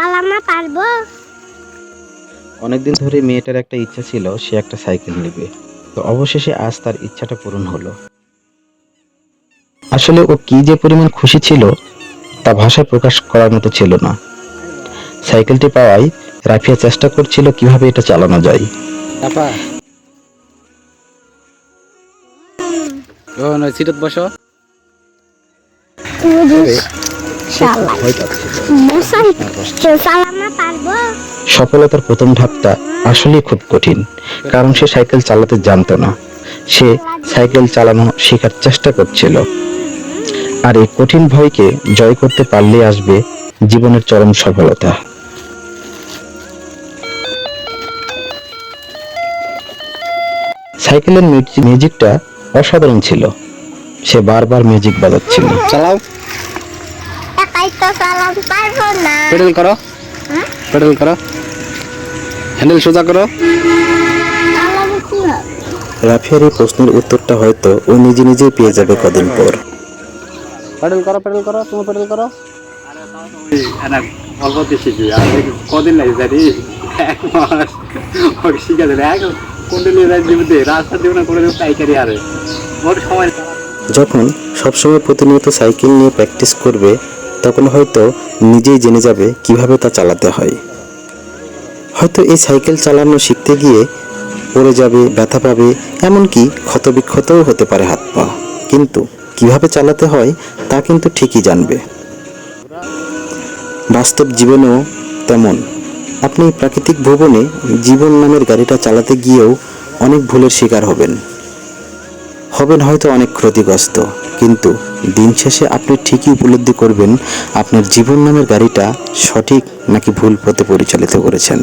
চালানো পারব? অনেকদিন ধরে মেয়েটার একটা ইচ্ছা ছিল সে একটা সাইকেল নেবে। তো অবশেষে আজ তার ইচ্ছাটা পূরণ হলো। আসলে ও কি যে পরিমাণ খুশি ছিল তা ভাষায় প্রকাশ করার মতো ছিল না। সাইকেলটি পাওয়ায় রাফিয়া চেষ্টা করছিল কীভাবে এটা চালানো যায়। আপা। ও না সিটত বসো। সফলতার প্রথম ধাপটা আসলে খুব কঠিন কারণ সে সাইকেল চালাতে জানতো না। সে সাইকেল চালানো শেখার চেষ্টা করছিল। আর এই কঠিন ভয়কে জয় করতে পারলে আসবে জীবনের চরম সফলতা। সাইকেলের মিউজি- মিউজিকটা অসাধারণ ছিল। সে বারবার মিউজিক বাজাচ্ছিল। চালাও। তো পারব না। পেডেল করো। হ্যাঁ? পেডেল করো। হ্যান্ডেল সোজা করো। রাফিয়ার এই প্রশ্নের উত্তরটা হয়তো ও নিজে নিজেই পেয়ে যাবে কদিন পর। পেডেল করো পেডেল করো তুমি পেডেল করো। অল্প শিখবি আর কদিন লাগে জানি। এক মাস। ওকে শিখে দেবে এক কোনটা দিবে রাস্তা দেবে না করে দেবে পাইকারি আরে। মোট সময় যখন সবসময় প্রতিনিয়ত সাইকেল নিয়ে প্র্যাকটিস করবে তখন হয়তো নিজেই জেনে যাবে কীভাবে তা চালাতে হয়। হয়তো এই সাইকেল চালানো শিখতে গিয়ে পড়ে যাবে, ব্যথা পাবে, এমনকি ক্ষতবিক্ষতও হতে পারে হাত পা। কিন্তু কীভাবে চালাতে হয় তা কিন্তু ঠিকই জানবে। বাস্তব জীবনেও তেমন। আপনি প্রাকৃতিক ভুবনে জীবন নামের গাড়িটা চালাতে গিয়েও অনেক ভুলের শিকার হবেন। হবেন হয়তো অনেক ক্ষতিগ্রস্ত, কিন্তু দিন শেষে আপনি ঠিকই উপলব্ধি করবেন আপনার জীবন নামের গাড়িটা সঠিক নাকি ভুল পথে পরিচালিত করেছেন।